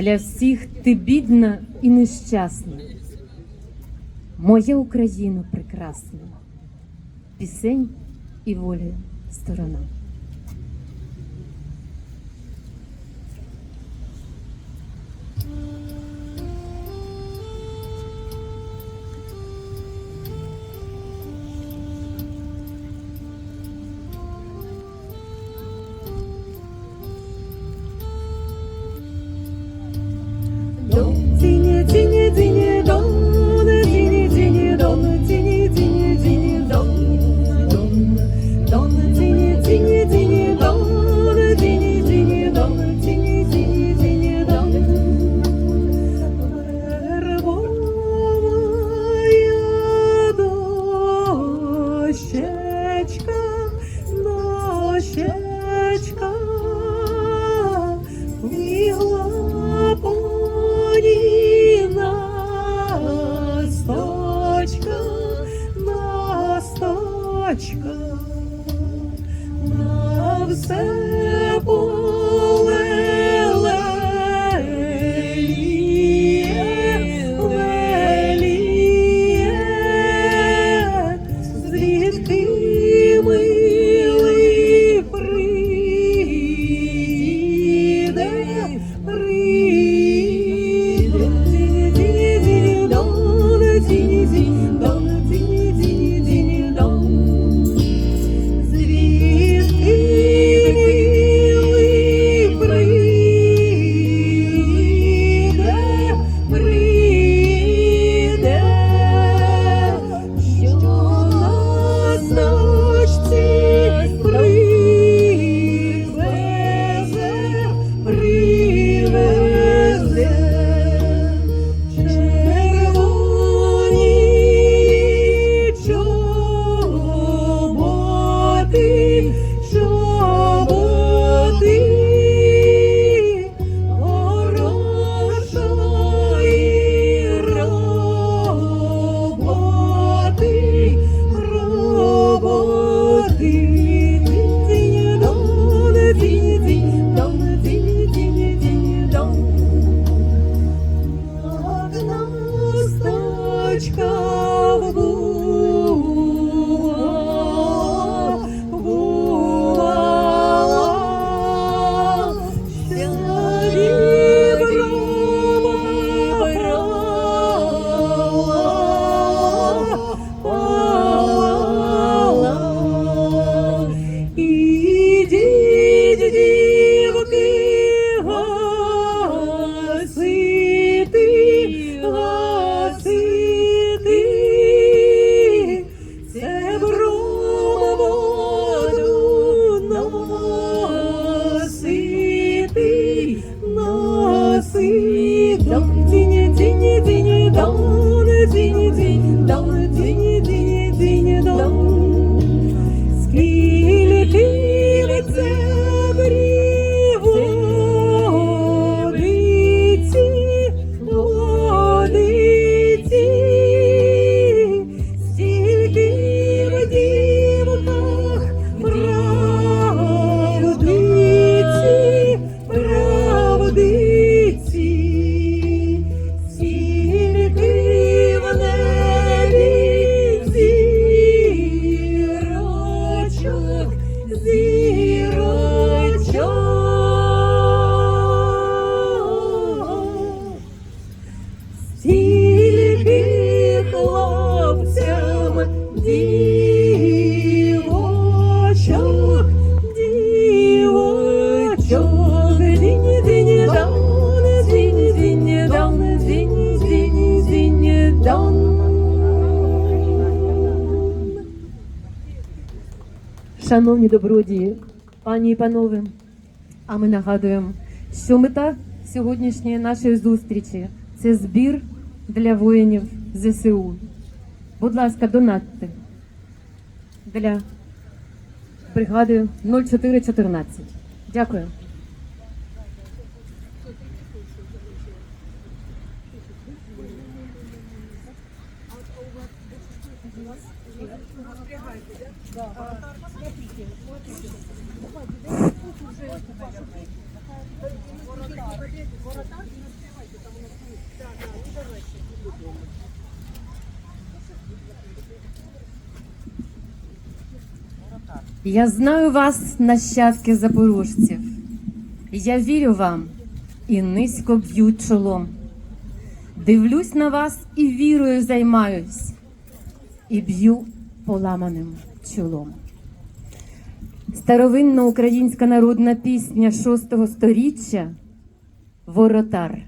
Для всіх ти бідна і нещасна, моя Україна прекрасна, пісень і волі сторона. ти Шановні добродії, пані і панове, а ми нагадуємо, що мета сьогоднішньої нашої зустрічі це збір для воїнів ЗСУ. Будь ласка, донатьте для бригади 0414. Дякую. Я знаю вас, нащадки запорожців. Я вірю вам і низько б'ють чолом. Дивлюсь на вас і вірою займаюсь і б'ю поламаним чолом. Старовинна українська народна пісня шостого сторіччя Воротар.